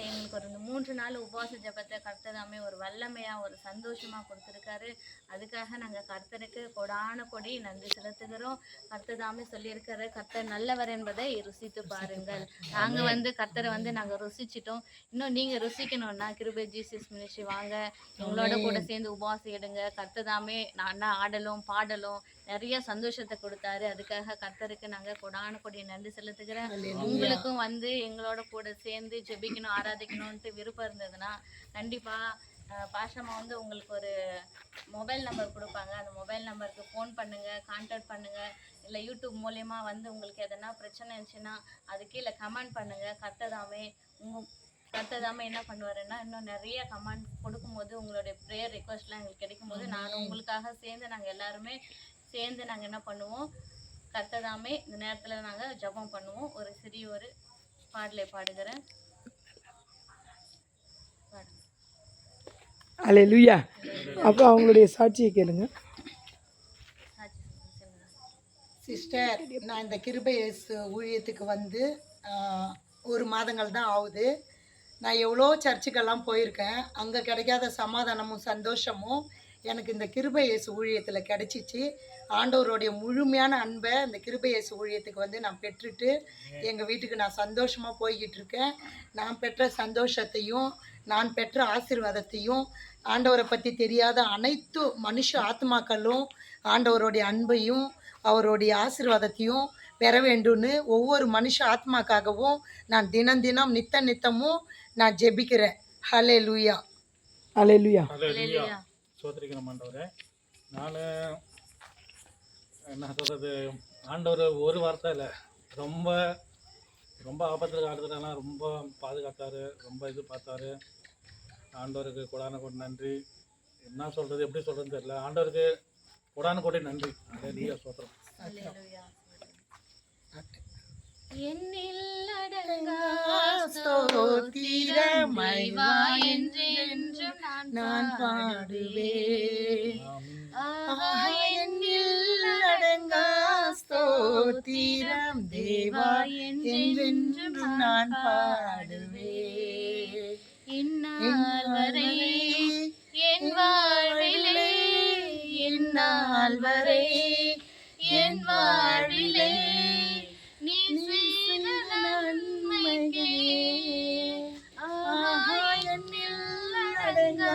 Amen. எங்களுக்கு ஒரு மூன்று நாள் உபவாச ஜெபத்தை கர்த்ததாமே ஒரு வல்லமையா ஒரு சந்தோஷமா கொடுத்துருக்காரு. அதுக்காக நாங்க கர்த்தருக்கு கொடான கொடி நன்றி செலுத்துகிறோம். கர்த்ததாமே சொல்லியிருக்காரு கர்த்தர் நல்லவர் என்பதை ருசித்து பாருங்கள். நாங்க வந்து கர்த்தரை வந்து நாங்க ருசிச்சிட்டோம். இன்னும் நீங்க ருசிக்கணும்னா கிருபை ஜீசஸ் மினிஸ்ட்ரி வாங்க. எங்களோட கூட சேர்ந்து உபவாசம் எடுங்க. கர்த்ததாமே நான் ஆடலும் பாடலும் நிறைய சந்தோஷத்தை கொடுத்தாரு. அதுக்காக கர்த்தருக்கு நாங்க கொடான கொடி நன்றி செலுத்துகிறேன் உங்களுக்கும் வந்து எங்களோட கூட சேர்ந்து ஜெபிக்கணும் ஆராதிக்கணும்ட்டு விருப்பம் இருந்ததுன்னா கண்டிப்பா அஹ், பாஷம்மா வந்து உங்களுக்கு ஒரு மொபைல் நம்பர் கொடுப்பாங்க. அந்த மொபைல் நம்பருக்கு ஃபோன் பண்ணுங்க கான்டாக்ட் பண்ணுங்க. இல்லை யூடியூப் மூலயமா வந்து உங்களுக்கு எதனா பிரச்சனை இருந்துச்சுன்னா அது கீழே கமெண்ட் பண்ணுங்க. கர்த்ததாமே உங்க கர்த்ததாமே என்ன பண்ணுவாருன்னா இன்னும் நிறைய கமெண்ட் கொடுக்கும்போது உங்களுடைய ப்ரேயர் ரெக்வஸ்ட்லாம் எங்களுக்கு கிடைக்கும்போது நான் உங்களுக்காக சேர்ந்து நாங்கள் எல்லாருமே சேர்ந்து நாங்கள் என்ன பண்ணுவோம் கர்த்ததாமே இந்த நேரத்தில் நாங்கள் ஜெபம் பண்ணுவோம். ஒரு சிறிய ஒரு பாடலை பாடுகிறேன். அல்லேலூயா அப்போ அவங்களுடைய சாட்சியை கேளுங்க. சிஸ்டர் நான் இந்த கிருபை ஊழியத்துக்கு வந்து ஒரு மாதங்கள் தான் ஆகுது. நான் எவ்வளோ சர்ச்சுக்கெல்லாம் போயிருக்கேன். அங்கே கிடைக்காத சமாதானமும் சந்தோஷமும் எனக்கு இந்த கிருபை இயேசு ஊழியத்தில் கிடைச்சிச்சு. ஆண்டவருடைய முழுமையான அன்பை இந்த கிருபை இயேசு ஊழியத்துக்கு வந்து நான் பெற்றுட்டு எங்கள் வீட்டுக்கு நான் சந்தோஷமாக போய்கிட்டு இருக்கேன். நான் பெற்ற சந்தோஷத்தையும் நான் பெற்ற ஆசீர்வாதத்தையும் ஆண்டவரை பற்றி தெரியாத அனைத்து மனுஷ ஆத்மாக்களும் ஆண்டவருடைய அன்பையும் அவருடைய ஆசீர்வாதத்தையும் பெற வேண்டும்னு ஒவ்வொரு மனுஷ ஆத்மாக்காகவும் நான் தினம் தினம் நித்த நித்தமும் நான் ஜெபிக்கிறேன். ஹலே லூயா அல்லேலூயா அல்லேலூயா. சோதரிக்கிறோம் ஆண்டவரே. நான் என்ன சொல்கிறது ஆண்டவர் ஒரு வார்த்தை இல்லை. ரொம்ப ரொம்ப ஆபத்தில் காலத்துலலாம் ரொம்ப பாதுகாத்தாரு ரொம்ப இது பார்த்தாரு. ஆண்டவருக்கு கொடான கோடி நன்றி. என்ன சொல்கிறது எப்படி சொல்கிறதுன்னு தெரியல. ஆண்டவருக்கு கொடான கோடி நன்றி. அலையா சோத்திரம். அல்லேலூயா. எண்ணில் அடங்கா ஸ்தோத்திரம் இறைவா என்றென்றும் நான் நான் பாடுவேன். எண்ணில் அடங்கா ஸ்தோத்திரம் தேவா என்றென்றும் நான் பாடுவேன். இந்நாள் வரை என் வாழ்விலே இந்நாள் வரை என் வாழ்விலே நீ செய்த நன்மைக்கே ஆஹா, எண்ணில் அடங்கா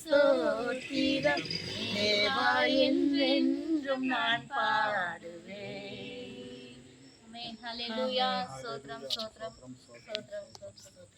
ஸ்தோத்திரம் தேவா என்றென்றும் நான் பாடுவேன். ஹalleluya. ஸ்தோத்திரம் ஸ்தோத்திரம் ஸ்தோத்திரம் ஸ்தோத்திரம்